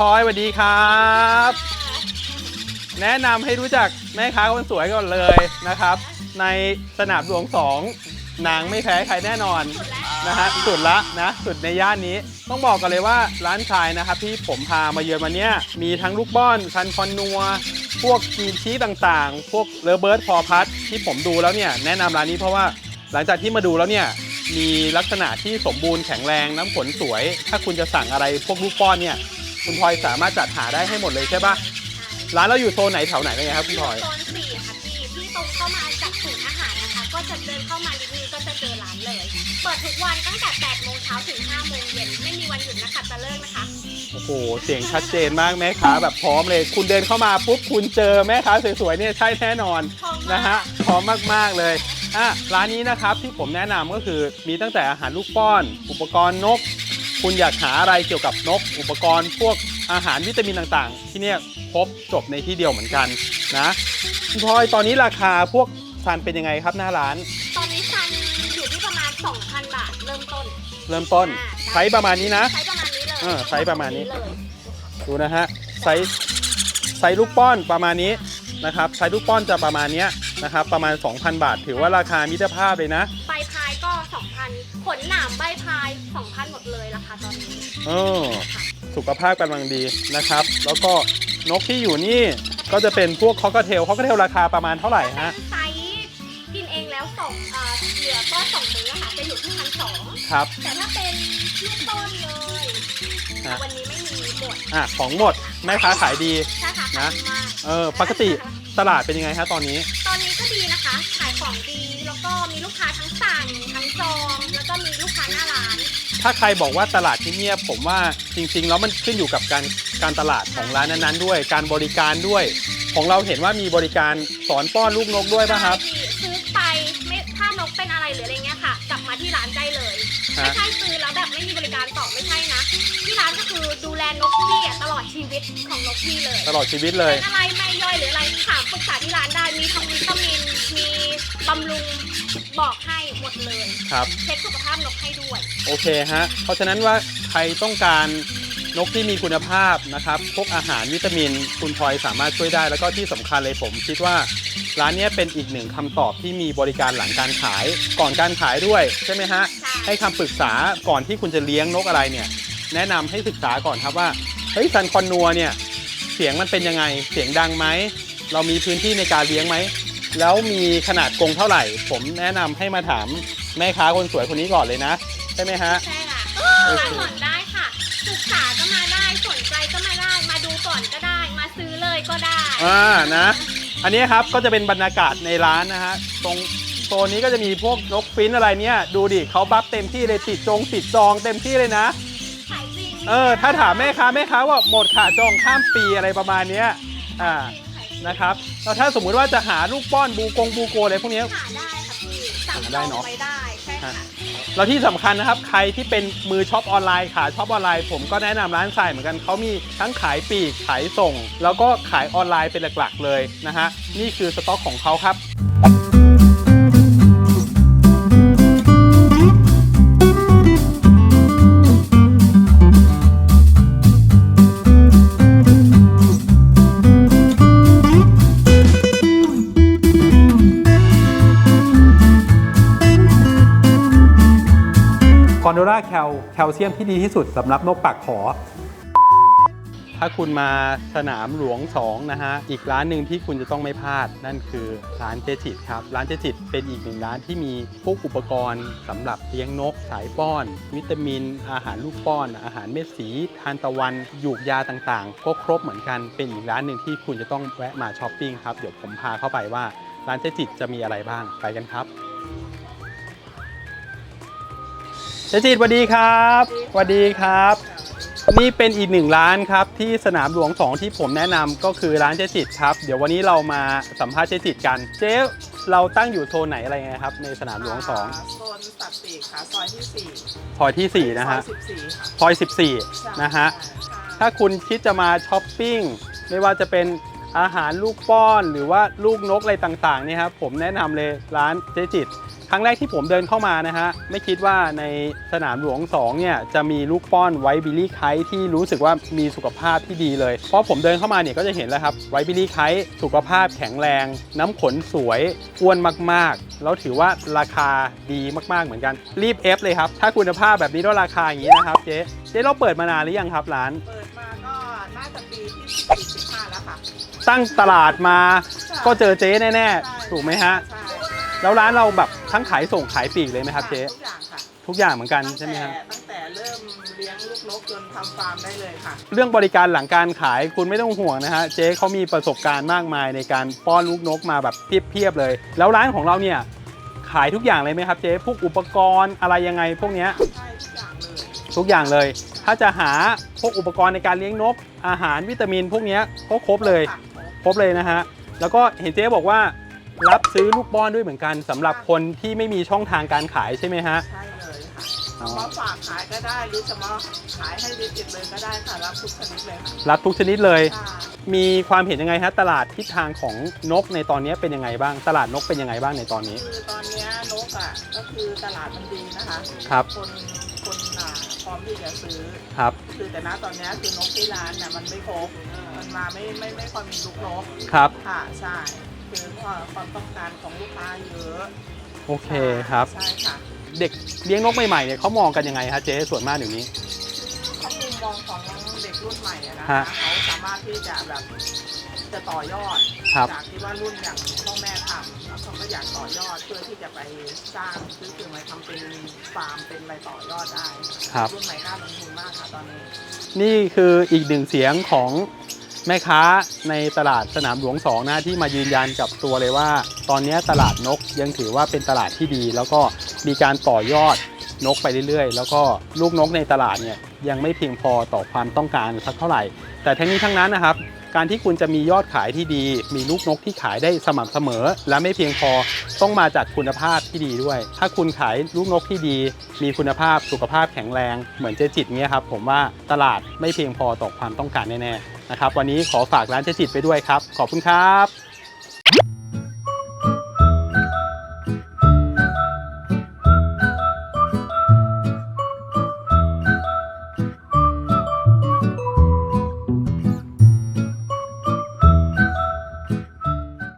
พลอยสวัสดีครับ แนะนำให้รู้จักแม่ค้าคนสวยก่อนเลยนะครับ ในสนามหลวงสองนางไม่แพ้ใครแน่นอนนะฮะสุดละนะสุดในย่านนี้ต้องบอกกันเลยว่าร้านชายนะครับที่ผมพามาเยือนวันเนี้ยมีทั้งลูกบ้อนซันคอนนัว พวกกีนชี้ต่างๆ พวกเลเบิร์ตพอพัทที่ผมดูแล้วเนี่ยแนะนำร้านนี้เพราะว่าหลังจากที่มาดูแล้วเนี่ยมีลักษณะที่สมบูรณ์แข็งแรงน้ำผลสวย ถ้าคุณจะสั่งอะไรพวกลูกป้อนเนี่ย คุณพลอยสามารถจัดหาได้ให้หมดเลยใช่ปะร้านเราอยู่โซนไหนแถวไหนเป็นไงครับคุณพลอย โซนสี่ค่ะพี่พี่ตรงเข้ามาจากศูนย์อาหารนะคะ ก็จะเดินเข้ามานิดนึงก็จะเจอร้านเลย เปิดทุกวันตั้งแต่8โมงเช้าถึง5โมงเย็นไม่มีวันหยุดนะคะจะเลิกนะคะ โอ้โห เสียงชัดเจนมากแม่ค้าแบบพร้อมเลย คุณเดินเข้ามาปุ๊บคุณเจอแม่ค้าสวยๆเนี่ยใช่แน่นอนพร้อมมาก นะฮะพร้อมมากๆเลยอะร้านนี้นะครับที่ผมแนะนำก็คือมีตั้งแต่อาหารลูกป้อน อุปกรณ์นก คุณอยากหาอะไรเกี่ยวกับนก อุปกรณ์ พวกอาหารวิตามินต่างๆ ที่เนี่ยครบจบในที่เดียวเหมือนกันนะคุณพลอยตอนนี้ราคาพวกซันเป็นยังไงครับหน้าร้าน ตอนนี้ซันอยู่ที่ประมาณ 2,000 บาท เริ่มต้น เริ่มต้นไซส์ประมาณนี้นะ ใช้ประมาณนี้เลยเออไซส์ประมาณนี้ เลยดูนะฮะไซส์ไซส์ลูกป้อนประมาณนี้นะครับไซส์ลูกป้อนจะประมาณเนี้ยนะครับประมาณ 2,000 บาท ถือว่าราคามิตรภาพเลยนะ ขนหนามใบพาย2,000หมดเลยราคาตอนนี้เออสุขภาพกำลังดีนะครับ แล้วก็นกที่อยู่นี่ก็จะเป็นพวกคอกเทลคอกเทลราคาประมาณเท่าไหร่ฮะไซส์กินเองแล้วสองเอ่อเหลือก็สองมื้ออะค่ะจะอยู่ที่พันสองครับ แต่ถ้าเป็นลูกต้นเลยฮะ วันนี้ไม่มีหมดอะของหมดแม่ค้าขายดี ใช่ค่ะนะขายดีมากเออปกติตลาดเป็นยังไงฮะตอนนี้ ตอนนี้ก็ดีนะคะ ขายของดีแล้วก็มีลูกค้าทั้งสั่งทั้งจอง แถ้าใครบอกว่าตลาดที่เงียบผมว่าจริงๆแล้วมันขึ้นอยู่กับการการตลาดของร้านนั้นๆด้วย การบริการด้วย ของเราเห็นว่ามีบริการสอนป้อนลูกนกด้วยป่ะครับ ซื้อไปไม่ถ้านกเป็นอะไรหรืออะไรเงี้ยค่ะ กลับมาที่ร้านได้เลย ไม่ใช่ซื้อแล้วแบบไม่มีบริการต่อไม่ใช่นะที่ร้านก็คือดูแลนกพี่อะตลอดชีวิตของนกพี่เลย ตลอดชีวิตเลย เป็นอะไรไม่ย่อยหรืออะไรถามปรึกษาที่ร้านได้มีทั้งวิตามินมีบำรุงบอกให้หมดเลยครับ เช็คสุขภาพนกให้ด้วย โอเคฮะ เพราะฉะนั้นว่าใครต้องการ นกที่มีคุณภาพนะครับ พวกอาหารวิตามินคุณพลอยสามารถช่วยได้ แล้วก็ที่สำคัญเลยผมคิดว่า ร้านเนี้ยเป็นอีกหนึ่งคำตอบที่มีบริการหลังการขายก่อนการขายด้วยใช่ไหมฮะใช่ให้คำปรึกษาก่อนที่คุณจะเลี้ยงนกอะไรเนี่ย แนะนำให้ศึกษาก่อนครับว่าเฮ้ยซันคอนนัวเนี่ยเสียงมันเป็นยังไงเสียงดังไหมเรามีพื้นที่ในการเลี้ยงไหมแล้วมีขนาดกรงเท่าไหร่ ผมแนะนำให้มาถามแม่ค้าคนสวยคนนี้ก่อนเลยนะ ใช่ไหมฮะใช่ค่ะโอเคร้านสอนได้ค่ะ ศึกษาก็มาได้สนใจก็มาได้ มาดูก่อนก็ได้ มาซื้อเลยก็ได้อ่านะ อันนี้ครับก็จะเป็นบรรยากาศในร้านนะฮะตรงโซนนี้ก็จะมีพวกนกฟินช์อะไรเนี่ย ดูดิเขาบัฟเต็มที่เลยติดจงติดจองเต็มที่เลยนะ ขายจริงเออ ถ้าถามแม่ค้าแม่ค้าว่าหมดขาจองข้ามปีอะไรประมาณเนี้ยอ่าขายจริงนะครับแล้วถ้าสมมุติว่าจะหาลูกป้อนบูกงบูโกอะไรพวกเนี้ย หาได้ค่ะพี่ สั่งหาจได้องเนอะไว้ได้ใช่ค่ะ แล้วที่สำคัญนะครับ ใครที่เป็นมือช็อปออนไลน์ขาช็อปออนไลน์ผมก็แนะนำร้านทรายเหมือนกันเขามีทั้งขายปลีกขายส่ง แล้วก็ขายออนไลน์เป็นหลักๆเลยนะฮะนี่คือสต็อกของเขาครับ อนโดราแคลแคลเซียมที่ดีที่สุดสำหรับนกปากขอ ถ้าคุณมาสนามหลวง 2 นะฮะ อีกร้านหนึ่งที่คุณจะต้องไม่พลาด นั่นคือร้านเจจิตครับ ร้านเจจิตเป็นอีกหนึ่งร้านที่มีพวกอุปกรณ์สำหรับเลี้ยงนก สายป้อน วิตามิน อาหารลูกป้อน อาหารเม็ดสีทานตะวันหยูกยาต่างๆ ก็ครบเหมือนกัน เป็นอีกร้านหนึ่งที่คุณจะต้องแวะมาช้อปปิ้งครับ เดี๋ยวผมพาเข้าไปว่าร้านเจจิตจะมีอะไรบ้าง ไปกันครับ เจจิตสวัสดีครับสวัสดีครับ นี่เป็นอีกหนึ่งร้านครับที่สนามหลวง2ที่ผมแนะนำก็คือร้านเจจิตครับ เดี๋ยววันนี้เรามาสัมภาษณ์เจจิตกัน เจ๊เราตั้งอยู่โซนไหนอะไรไงครับ ในสนามหลวงาโซนสัตว์ปีกค่ะซอยที่สี่2ซอยที่4นะฮะซอยสิบสี่ค่ะซอยใช่14นะฮะค่ะถ้าคุณคิดจะมาช้อปปิ้งไม่ว่าจะเป็น อาหารลูกป้อนหรือว่าลูกนกอะไรต่างๆเนี่ยครับผมแนะนำเลยร้านเจจิต ครั้งแรกที่ผมเดินเข้ามานะฮะไม่คิดว่าในสนามหลวง2เนี่ยจะมีลูกป้อนไวบิลลี่ไคที่รู้สึกว่ามีสุขภาพที่ดีเลย เพราะผมเดินเข้ามาเนี่ยก็จะเห็นแล้วครับไวบิลลี่ไคสุขภาพแข็งแรง น้ำขนสวยอ้วนมากๆ แล้วถือว่าราคาดีมากๆเหมือนกันรีบเอฟเลยครับถ้าคุณภาพแบบนี้ด้วยราคาอย่างนี้นะครับเจ๊เจ๊เราเปิดมานานหรือยังครับร้านเปิดมาก็ ตั้งตลาดมา ก็เจอเจ๊แน่ๆ ถูกไหมฮะ ใช่แล้วร้านเราแบบทั้งขายส่งขายปลีกเลยไหมครับเจ๊ ทุกอย่างค่ะทุกอย่างเหมือนกันตั้งใช่ไหมแต่ครับตั้งแต่เริ่มเลี้ยงลูกนกจนทำฟาร์มได้เลยค่ะ เรื่องบริการหลังการขายคุณไม่ต้องห่วงนะฮะเจ๊เขามีประสบการณ์มากมายในการป้อนลูกนกมาแบบเพียบๆเลย แล้วร้านของเราเนี่ยขายทุกอย่างเลยไหมครับเจ๊พวกอุปกรณ์อะไรยังไงพวกเนี้ยใช่ทุกอย่างเลย ทุกอย่างเลย ถ้าจะหาพวกอุปกรณ์ในการเลี้ยงนกอาหารวิตามิน พวกเนี้ยก็ครบเลย ค่ะ ครบเลยนะฮะ แล้วก็เห็นเจ๊บอกว่ารับซื้อลูกป้อนด้วยเหมือนกันสำหรับคนที่ไม่มีช่องทางการขายใช่ไหมฮะ ใช่เลยค่ะอ๋อเฉพาะฝากขายก็ได้หรือเฉพาะขายให้ดิจิตเลยก็ได้ค่ะรับทุกชนิดเลยค่ะรับทุกชนิดเลย ค่ะมีความเห็นยังไงฮะตลาดทิศทางของนกในตอนนี้เป็นยังไงบ้าง ตลาดนกเป็นยังไงบ้างในตอนนี้คือตอนเนี้ยนกอะก็คือตลาดมันดีนะคะ ครับคนคนอ่าพร้อมที่จะซื้อ ครับ คือแต่ณตอนเนี้ยคือนกที่ร้านน่ะมันไม่ครบ มันมาไม่ไม่ไม่ค่อยมีลูกนกครับ ค่ะใช่คือความต้องการของลูกค้าเยอะโอเคครับ ใช่ค่ะเด็กเลี้ยงนกใหม่ๆเนี่ยเขามองกันยังไงฮะเจ๊ส่วนมากเดี๋ยวนี้ ข้อมุมมองของเด็กรุ่นใหม่อะนะฮะคะเขาสามารถที่จะแบบจะต่อยอดครับ จากที่ว่ารุ่นอย่างพ่อแม่ทำแล้วเขาก็อยากต่อยอดเพื่อที่จะไปสร้างซื้อถึงอะไรทำเป็นฟาร์มเป็นอะไรต่อยอดได้ครับ รุ่นใหม่น่าลงทุนมากค่ะตอนนี้ นี่คืออีกหนึ่งเสียงของ แม่ค้าในตลาดสนามหลวง2นะที่มายืนยันกับตัวเลยว่า ตอนนี้ตลาดนกยังถือว่าเป็นตลาดที่ดี แล้วก็มีการต่อยอดนกไปเรื่อยๆ แล้วก็ลูกนกในตลาดเนี่ยยังไม่เพียงพอต่อความต้องการสักเท่าไหร่ แต่ทั้งนี้ทั้งนั้นนะครับ การที่คุณจะมียอดขายที่ดี มีลูกนกที่ขายได้สม่ำเสมอ และไม่เพียงพอต้องมาจากคุณภาพที่ดีด้วย ถ้าคุณขายลูกนกที่ดี มีคุณภาพสุขภาพแข็งแรง เหมือนเจจิตเนี้ยครับผมว่าตลาดไม่เพียงพอต่อความต้องการแน่ๆ นะครับ วันนี้ขอฝากร้านเจจิตไปด้วยครับ ขอบคุณครับ